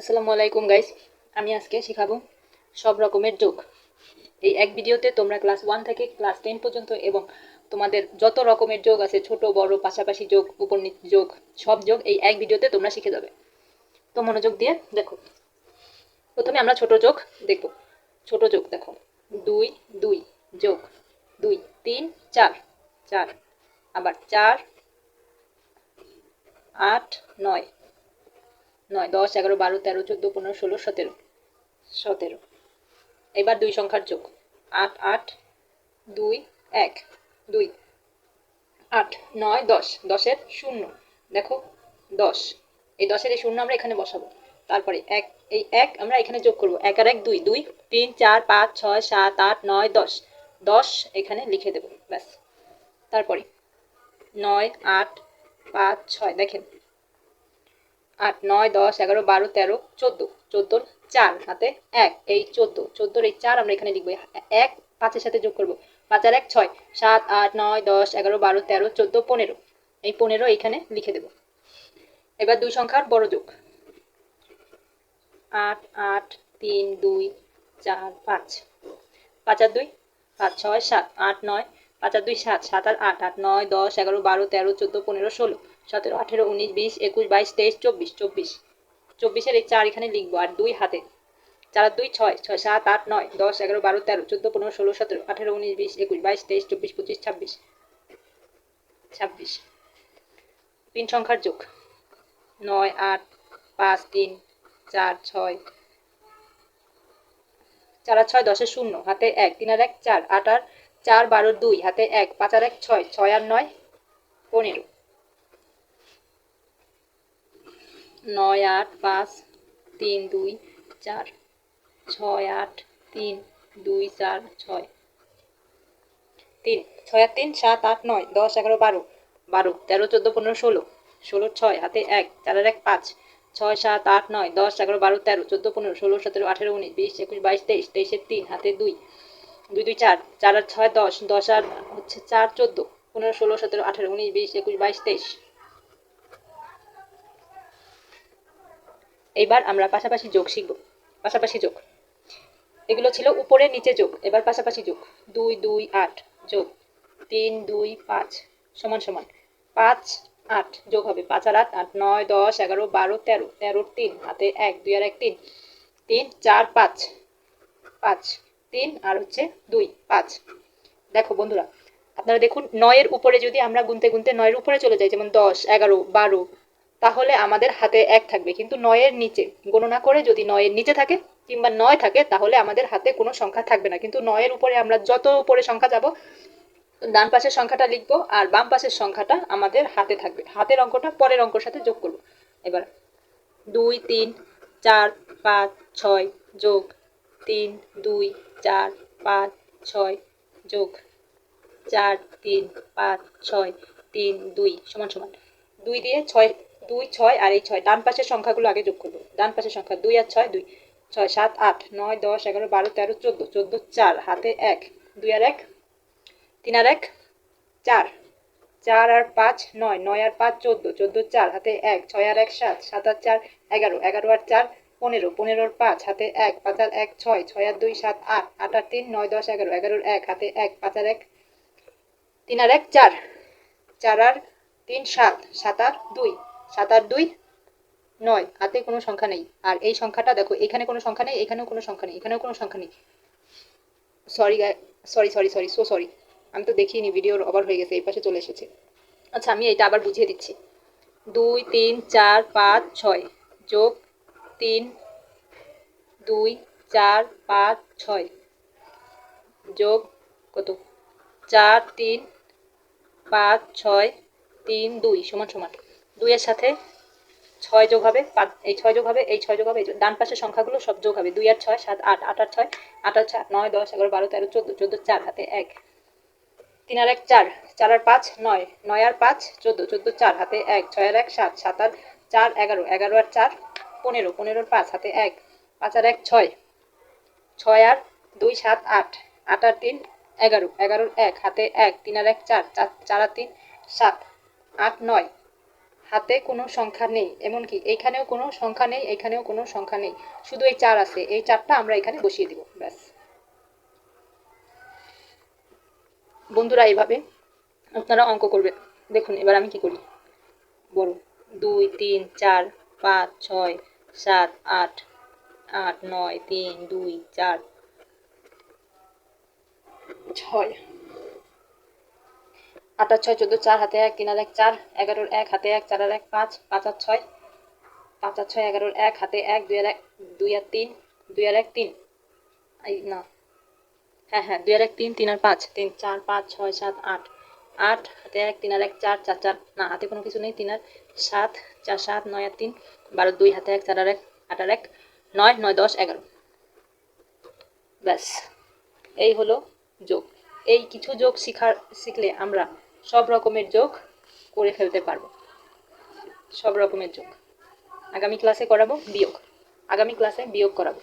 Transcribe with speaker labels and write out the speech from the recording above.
Speaker 1: আসসালামু আলাইকুম গাইস আমি আজকে শেখাবো সব রকমের যোগ এই এক ভিডিওতে তোমরা ক্লাস ওয়ান থেকে ক্লাস টেন পর্যন্ত এবং তোমাদের যত রকমের যোগ আছে ছোট বড় পাশাপাশি যোগ উপর যোগ সব যোগ এই এক ভিডিওতে তোমরা শিখে যাবে তো মনোযোগ দিয়ে দেখো প্রথমে আমরা ছোট যোগ দেখব ছোট যোগ দেখো দুই দুই যোগ দুই তিন চার চার আবার চার আট নয় নয় দশ এগারো বারো তেরো চোদ্দো পনেরো ষোলো সতেরো সতেরো এবার দুই সংখ্যার যোগ আট আট দুই এক দুই আট নয় দশ দশের শূন্য দেখো দশ এই দশের এই শূন্য আমরা এখানে বসাবো তারপরে এক এই এক আমরা এখানে যোগ করবো এক আর এক দুই দুই তিন চার পাঁচ ছয় সাত আট নয় দশ দশ এখানে লিখে দেবো ব্যাস তারপরে নয় আট পাঁচ ছয় দেখেন আট নয় দশ এগারো বারো তেরো চোদ্দো চোদ্দোর চার হাতে এক এই চোদ্দো চোদ্দোর এই চার আমরা এখানে লিখবো এক পাঁচের সাথে যোগ করবো পাঁচ আর এক ছয় সাত আট নয় দশ এগারো বারো তেরো চোদ্দো পনেরো এই পনেরো এইখানে লিখে দেব এবার দুই সংখ্যার বড় যোগ আট আট তিন দুই চার পাঁচ পাঁচ আর দুই পাঁচ ছয় সাত আট নয় পাঁচ আর দুই সাত সাত আর আট আট নয় দশ এগারো বারো তেরো চোদ্দো পনেরো ষোলো সতেরো আঠেরো উনিশ বিশ একুশ বাইশ তেইশ চব্বিশ চব্বিশ চব্বিশের এই চার এখানে লিখবো আর দুই হাতে চার দুই ছয় ছয় সাত আট নয় দশ এগারো বারো তেরো চোদ্দো পনেরো ষোলো সতেরো আঠেরো উনিশ বিশ একুশ বাইশ তেইশ চব্বিশ পঁচিশ ছাব্বিশ ছাব্বিশ তিন সংখ্যার যোগ নয় আট পাঁচ তিন চার ছয় চার আর ছয় দশের শূন্য হাতে এক তিন আর এক চার আট আর চার বারো দুই হাতে এক পাঁচ আর এক ছয় ছয় আর নয় পনেরো নয় আট পাঁচ তিন দুই চার ছয় আট তিন দুই চার ছয় তিন ছয় আট তিন সাত আট নয় দশ এগারো বারো বারো তেরো চোদ্দো পনেরো ষোলো ষোলো ছয় হাতে এক চারের এক পাঁচ ছয় সাত আট নয় দশ এগারো বারো তেরো চোদ্দো পনেরো ষোলো সতেরো আঠেরো উনিশ বিশ একুশ বাইশ তেইশ তেইশের তিন হাতে দুই দুই দুই চার চার আর ছয় দশ দশ আর হচ্ছে চার চোদ্দো পনেরো ষোলো সতেরো আঠেরো উনিশ বিশ একুশ বাইশ তেইশ এবার আমরা পাশাপাশি যোগ শিখব পাশাপাশি যোগ এগুলো ছিল উপরে নিচে যোগ এবার পাশাপাশি যোগ দুই দুই আট যোগ তিন দুই পাঁচ সমান সমান পাঁচ আট যোগ হবে পাঁচ আর আট আট নয় দশ এগারো বারো তেরো তেরোর তিন হাতে এক দুই আর এক তিন তিন চার পাঁচ পাঁচ তিন আর হচ্ছে দুই পাঁচ দেখো বন্ধুরা আপনারা দেখুন নয়ের উপরে যদি আমরা গুনতে গুনতে নয়ের উপরে চলে যাই যেমন দশ এগারো বারো তাহলে আমাদের হাতে এক থাকবে কিন্তু নয়ের নিচে গণনা করে যদি নয়ের নিচে থাকে কিংবা নয় থাকে তাহলে আমাদের হাতে কোনো সংখ্যা থাকবে না কিন্তু নয়ের উপরে আমরা যত উপরে সংখ্যা যাব ডান পাশের সংখ্যাটা লিখবো আর বাম পাশের সংখ্যাটা আমাদের হাতে থাকবে হাতের অঙ্কটা পরের অঙ্কর সাথে যোগ করব এবার দুই তিন চার পাঁচ ছয় যোগ তিন দুই চার পাঁচ ছয় যোগ চার তিন পাঁচ ছয় তিন দুই সমান সমান দুই দিয়ে ছয় দুই ছয় আর এই ছয় ডান পাশের সংখ্যাগুলো আগে যোগ করবো ডান পাশের সংখ্যা দুই আর ছয় দুই ছয় সাত আট নয় দশ এগারো বারো তেরো চোদ্দো চোদ্দো চার হাতে এক দুই আর এক তিন আর এক চার চার আর পাঁচ নয় নয় আর পাঁচ চোদ্দো চোদ্দো চার হাতে এক ছয় আর এক সাত সাত আর চার এগারো এগারো আর চার পনেরো পনেরোর পাঁচ হাতে এক পাঁচ আর এক ছয় ছয় আর দুই সাত আট আট আর তিন নয় দশ এগারো এগারোর এক হাতে এক পাঁচ আর এক তিন আর এক চার চার আর তিন সাত সাত আর দুই সাত আর দুই নয় হাতে কোনো সংখ্যা নেই আর এই সংখ্যাটা দেখো এখানে কোনো সংখ্যা নেই এখানেও কোনো সংখ্যা নেই এখানেও কোনো সংখ্যা নেই sorry sorry sorry sorry so sorry আমি তো দেখিনি ভিডিওর অবার হয়ে গেছে এই পাশে চলে এসেছে আচ্ছা আমি এটা আবার বুঝিয়ে দিচ্ছি দুই তিন চার পাঁচ ছয় যোগ তিন দুই চার পাঁচ ছয় যোগ কত চার তিন পাঁচ ছয় তিন দুই সমান সমান দুইয়ের সাথে ছয় যোগ হবে পাঁচ এই ছয় যোগ হবে এই ছয় যোগ হবে ডান পাশের সংখ্যাগুলো সব যোগ হবে দুই আর ছয় সাত আট আট আর ছয় আট আট ছয় নয় দশ এগারো বারো তেরো চোদ্দো চোদ্দো চার হাতে এক তিন আর এক চার চার আর পাঁচ নয় নয় আর পাঁচ চোদ্দ চোদ্দো চার হাতে এক ছয় আর এক সাত সাত আর চার এগারো এগারো আর চার পনেরো পনেরোর পাঁচ হাতে এক পাঁচ আর এক ছয় ছয় আর দুই সাত আট আট আর তিন এগারো এগারোর এক হাতে এক তিন আর এক চার চার চার আর তিন সাত আট নয় হাতে কোনো সংখ্যা নেই এমনকি এখানেও কোনো সংখ্যা নেই এখানেও কোনো সংখ্যা নেই শুধু এই চার আছে এই চারটা আমরা এখানে বসিয়ে দিব ব্যাস বন্ধুরা এইভাবে আপনারা অঙ্ক করবেন দেখুন এবার আমি কি করি বড় দুই তিন চার পাঁচ ছয় সাত আট আট নয় তিন দুই চার ছয় আট আর ছয় চোদ্দো চার হাতে এক তিন আর এক চার এগারোর এক হাতে এক চার আর এক পাঁচ পাঁচ আর ছয় পাঁচ আর ছয় এগারোর এক হাতে এক দুই আর এক দুই আর তিন দুই আর এক তিন এই না হ্যাঁ হ্যাঁ দুই আর এক তিন তিন আর পাঁচ তিন চার পাঁচ ছয় সাত আট আট হাতে এক তিন আর এক চার চার চার না হাতে কোনো কিছু নেই তিন আর সাত চার সাত নয় আর তিন বারো দুই হাতে এক চার আর এক আট আর এক নয় নয় দশ এগারো ব্যাস এই হলো যোগ এই কিছু যোগ শিখার শিখলে আমরা সব রকমের যোগ করে ফেলতে পারবো সব রকমের যোগ আগামী ক্লাসে করাবো বিয়োগ আগামী ক্লাসে বিয়োগ করাবো